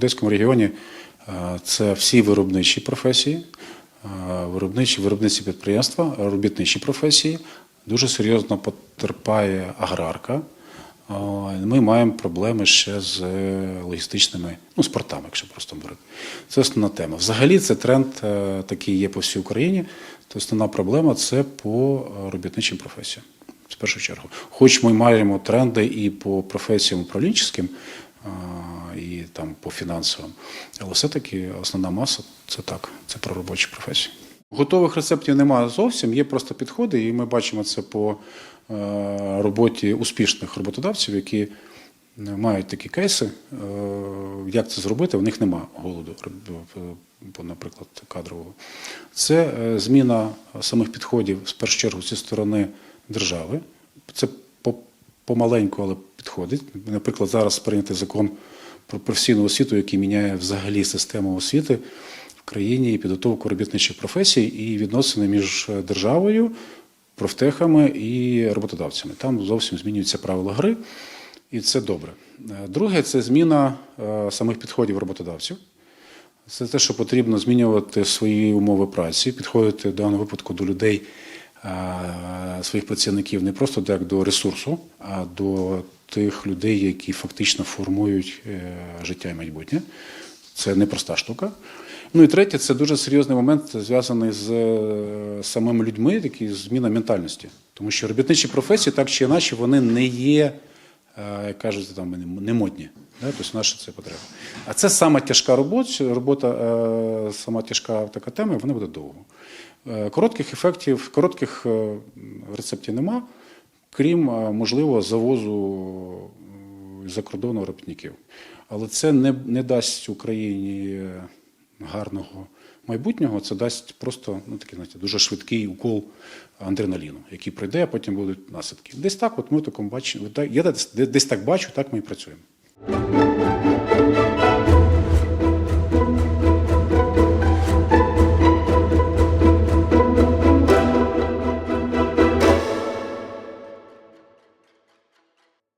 Одеському регіоні е, це всі виробничі професії, е, виробничі виробничі підприємства, робітничі професії. Дуже серйозно потерпає аграрка. Е, Ми маємо проблеми ще з логістичними, ну, з портами, якщо просто говорити. Це основна тема. Взагалі, це тренд такий є по всій Україні. То основна проблема це по робітничим професіям. В першу чергу. Хоч ми маємо тренди і по професіям управлінчим, там по фінансовим, але все-таки основна маса це так, це про робочі професії. Готових рецептів немає зовсім, є просто підходи, і ми бачимо це по е, роботі успішних роботодавців, які мають такі кейси. Е, Як це зробити? В них немає голоду, е, наприклад, кадрового. Це е, зміна самих підходів з першу чергу зі сторони держави. Це помаленьку, але підходить. Наприклад, зараз прийнятий закон про професійну освіту, який міняє взагалі систему освіти в країні і підготовку робітничих професій і відносини між державою, профтехами і роботодавцями. Там зовсім змінюються правила гри, і це добре. Е, Друге це зміна е, самих підходів роботодавців. Це те, що потрібно змінювати свої умови праці, підходити в даному випадку до людей, своїх працівників не просто як до ресурсу, а до тих людей, які фактично формують е, життя і майбутнє. Це непроста штука. Ну і третє, це дуже серйозний момент, зв'язаний з е, самими людьми, такий зміна ментальності. Тому що робітничі професії, так чи інакше, вони не є, е, як кажуть, там не модні. Тобто наша це потреба. А це сама тяжка робота, робота сама тяжка така тема, вона буде довго. Коротких ефектів, коротких рецептів нема, крім, е, можливо, завозу е, за кордону робітників. Але це не, не дасть Україні гарного майбутнього, це дасть просто ну, такий, знаєте, дуже швидкий укол адреналіну, який пройде, а потім будуть наслідки. Десь так, от ми в такому бачимо, я десь, десь так бачу, так ми і працюємо.